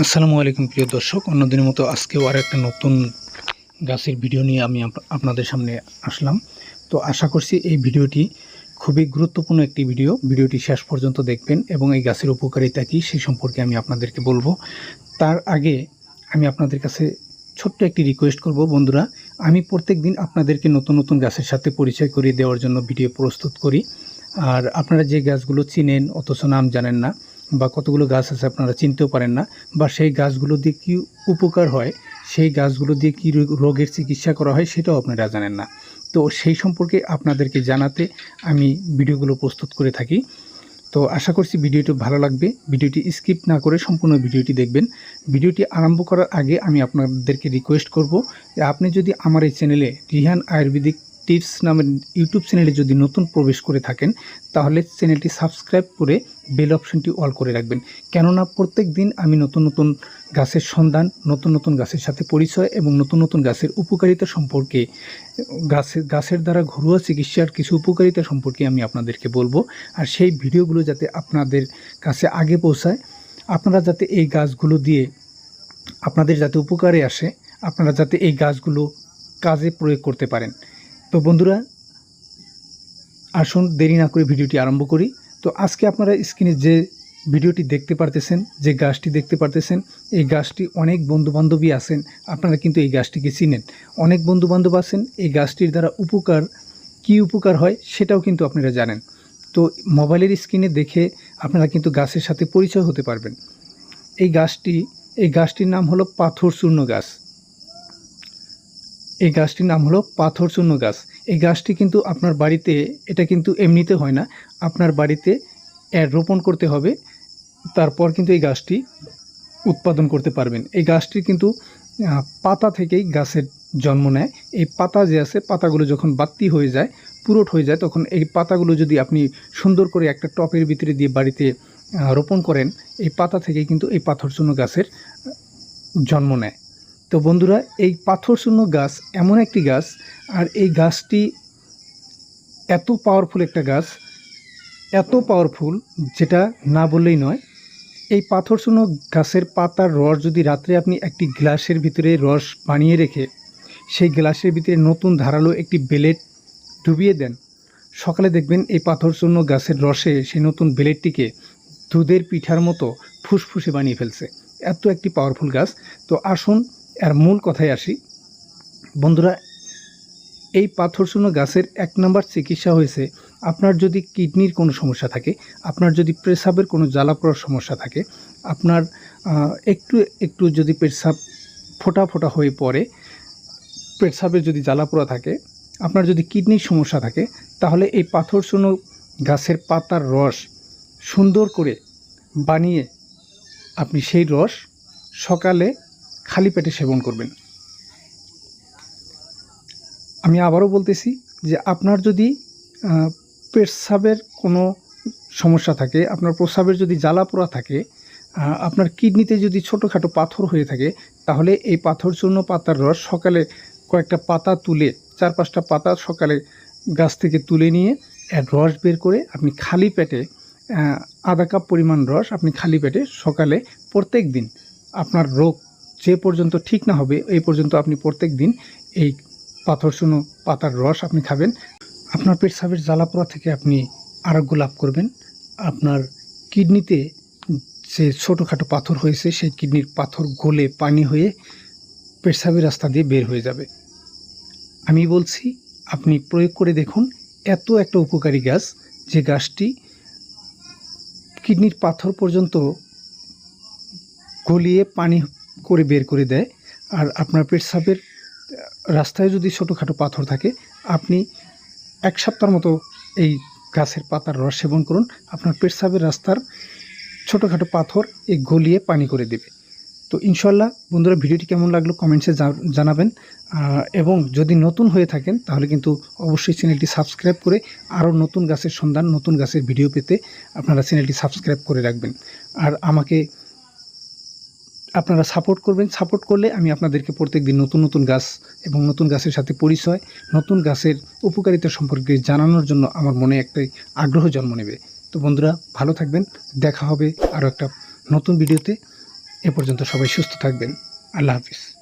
আসসালামু আলাইকুম প্রিয় দর্শক, অন্যদিনের মতো আজকেও আর একটা নতুন গাছের ভিডিও নিয়ে আমি আপ- আপনাদের সামনে আসলাম। তো আশা করছি এই ভিডিওটি খুবই গুরুত্বপূর্ণ একটি ভিডিও। ভিডিওটি শেষ পর্যন্ত দেখবেন এবং এই গাছের উপকারিতা কী সেই সম্পর্কে আমি আপনাদেরকে বলব। তার আগে আমি আপনাদের কাছে ছোট্ট একটি রিকোয়েস্ট করব। বন্ধুরা, আমি প্রত্যেক দিন আপনাদেরকে নতুন নতুন গাছের সাথে পরিচয় করিয়ে দেওয়ার জন্য ভিডিও প্রস্তুত করি। আর আপনারা যে গাছগুলো চিনেন, অথচ নাম জানেন না বা কতগুলো গাছ আছে আপনারা চিনতেও পারেন না, বা সেই গাছগুলো দিয়ে কী উপকার হয়, সেই গাছগুলো দিয়ে কী রোগ- রোগের চিকিৎসা করা হয় সেটাও আপনারা জানেন না। তো সেই সম্পর্কে আপনাদেরকে জানাতে আমি ভিডিওগুলো প্রস্তুত করে থাকি। তো আশা করছি ভিডিওটি ভালো লাগবে। ভিডিওটি স্কিপ না করে সম্পূর্ণ ভিডিওটি দেখবেন। ভিডিওটি আরম্ভ করার আগে আমি আপনাদেরকে রিকোয়েস্ট করব আপনি যদি আমার এই চ্যানেলে রিহান আয়ুর্বেদিক টিপস নামের ইউটিউব চ্যানেলে যদি নতুন প্রবেশ করে থাকেন, তাহলে চ্যানেলটি সাবস্ক্রাইব করে বেল অপশনটি অল করে রাখবেন। কেননা প্রত্যেক দিন আমি নতুন নতুন গাছের সন্ধান, নতুন নতুন গাছের সাথে পরিচয় এবং নতুন নতুন গাছের উপকারিতা সম্পর্কে গাছের গাছের দ্বারা ঘরোয়া চিকিৎসার কিছু উপকারিতা সম্পর্কে আমি আপনাদেরকে বলব। আর সেই ভিডিওগুলো যাতে আপনাদের কাছে আগে পৌঁছায়, আপনারা যাতে এই গাছগুলো দিয়ে আপনাদের যাতে উপকারে আসে, আপনারা যাতে এই গাছগুলো কাজে প্রয়োগ করতে পারেন। তো বন্ধুরা, আসুন দেরি না করে ভিডিওটি আরম্ভ করি। তো আজকে আপনারা স্ক্রিনে যে ভিডিওটি দেখতে পারতেছেন, যে গাছটি দেখতে পারতেছেন, এই গাছটি অনেক বন্ধুবান্ধবী আছেন, আপনারা কিন্তু এই গাছটিকে চিনেন। অনেক বন্ধুবান্ধব আছেন, এই গাছটির দ্বারা উপকার, কি উপকার হয় সেটাও কিন্তু আপনারা জানেন। তো মোবাইলের স্ক্রিনে দেখে আপনারা কিন্তু গাছের সাথে পরিচয় হতে পারবেন। এই গাছটি, এই গাছটির নাম হলো পাথর চূর্ণ গাছ। এই গাছটির নাম হলো পাথর চূর্ণ গাছ। এই গাছটি কিন্তু আপনার বাড়িতে, এটা কিন্তু এমনিতে হয় না। আপনার বাড়িতে এর রোপণ করতে হবে, তারপর কিন্তু এই গাছটি উৎপাদন করতে পারবেন। এই গাছটি কিন্তু পাতা থেকেই গাছের জন্ম নেয়। এই পাতা যে আছে, পাতাগুলো যখন বাত্তি হয়ে যায়, পুরোট হয়ে যায়, তখন এই পাতাগুলো যদি আপনি সুন্দর করে একটা টপের ভিতরে দিয়ে বাড়িতে রোপণ করেন, এই পাতা থেকেই কিন্তু এই পাথরচূর্ণ গাছের জন্ম নেয়। তো বন্ধুরা, এই পাথরচূর্ণ গাছ এমন একটি গাছ, আর এই গাছটি এত পাওয়ারফুল একটা গাছ, এত পাওয়ারফুল যেটা না বললেই নয়। এই পাথরচূর্ণ গাছের পাতার রস যদি রাত্রে আপনি একটি গ্লাসের ভিতরে রস বানিয়ে রেখে সেই গ্লাসের ভিতরে নতুন ধারালো একটি বেলেট ডুবিয়ে দেন, সকালে দেখবেন এই পাথরচূর্ণ গাছের রসে সেই নতুন বেলেটটিকে দুধের পিঠার মতো ফুসফুসে বানিয়ে ফেলছে। এত একটি পাওয়ারফুল গাছ। তো আসুন এর মূল কথায় আসি। বন্ধুরা, এই পাথরচূর্ণ গাছের এক নম্বর চিকিৎসা হয়েছে, আপনার যদি কিডনির কোনো সমস্যা থাকে, আপনার যদি পেশাবের কোনো জ্বালা পড়ার সমস্যা থাকে, আপনার একটু একটু যদি পেশাব ফোটা ফোটা হয়ে পড়ে, পেশাবের যদি জ্বালা পোড়া থাকে, আপনার যদি কিডনির সমস্যা থাকে, তাহলে এই পাথরচূর্ণ গাছের পাতার রস সুন্দর করে বানিয়ে আপনি সেই রস সকালে খালি পেটে সেবন করবেন। আমি আবারও বলতেছি যে আপনার যদি পেশাবের কোনো সমস্যা থাকে, আপনার প্রস্রাবের যদি জ্বালা পোড়া থাকে আপনার কিডনিতে যদি ছোটোখাটো পাথর হয়ে থাকে, তাহলে এই পাথর চূর্ণ পাতার রস সকালে কয়েকটা পাতা তুলে, চার পাঁচটা পাতা সকালে গাছ থেকে তুলে নিয়ে রস বের করে আপনি খালি পেটে আধা কাপ পরিমাণ রস আপনি খালি পেটে সকালে প্রত্যেক দিন আপনার রোগ যে পর্যন্ত ঠিক না হবে, এই পর্যন্ত আপনি প্রত্যেক দিন এই পাথরচূর্ণ পাতার রস আপনি খাবেন। আপনার পেটসাবের জ্বালাপোড়া থেকে আপনি আরোগ্য লাভ করবেন। আপনার কিডনিতে যে ছোটোখাটো পাথর হয়েছে, সেই কিডনির পাথর গলে পানি হয়ে পেটসাবের রাস্তা দিয়ে বের হয়ে যাবে। আমি বলছি, আপনি প্রয়োগ করে দেখুন, এত একটা উপকারী গাছ যে গাছটি কিডনির পাথর পর্যন্ত গলিয়ে পানি করে বের করে দেয়। আর আপনার পেটসাবের রাস্তায় যদি ছোটোখাটো পাথর থাকে, আপনি এক সপ্তাহের মতো এই গাছের পাতার রস সেবন করুন। আপনার পেটসাবের রাস্তার ছোটোখাটো পাথর এই গলিয়ে পানি করে দেবে। তো ইনশাল্লাহ বন্ধুরা, ভিডিওটি কেমন লাগল কমেন্টসে জানাবেন। এবং যদি নতুন হয়ে থাকেন, তাহলে কিন্তু অবশ্যই চ্যানেলটি সাবস্ক্রাইব করে আরও নতুন গাছের সন্ধান, নতুন গাছের ভিডিও পেতে আপনারা চ্যানেলটি সাবস্ক্রাইব করে রাখবেন। আর আমাকে আপনারা সাপোর্ট করবেন। সাপোর্ট করলে আমি আপনাদেরকে প্রত্যেক দিন নতুন নতুন গাছ এবং নতুন গাছের সাথে পরিচয়, নতুন গাছের উপকারিতা সম্পর্কে জানানোর জন্য আমার মনে একটাই আগ্রহ জন্ম নেবে। তো বন্ধুরা, ভালো থাকবেন। দেখা হবে আরও একটা নতুন ভিডিওতে। এ পর্যন্ত সবাই সুস্থ থাকবেন। আল্লাহ হাফিজ।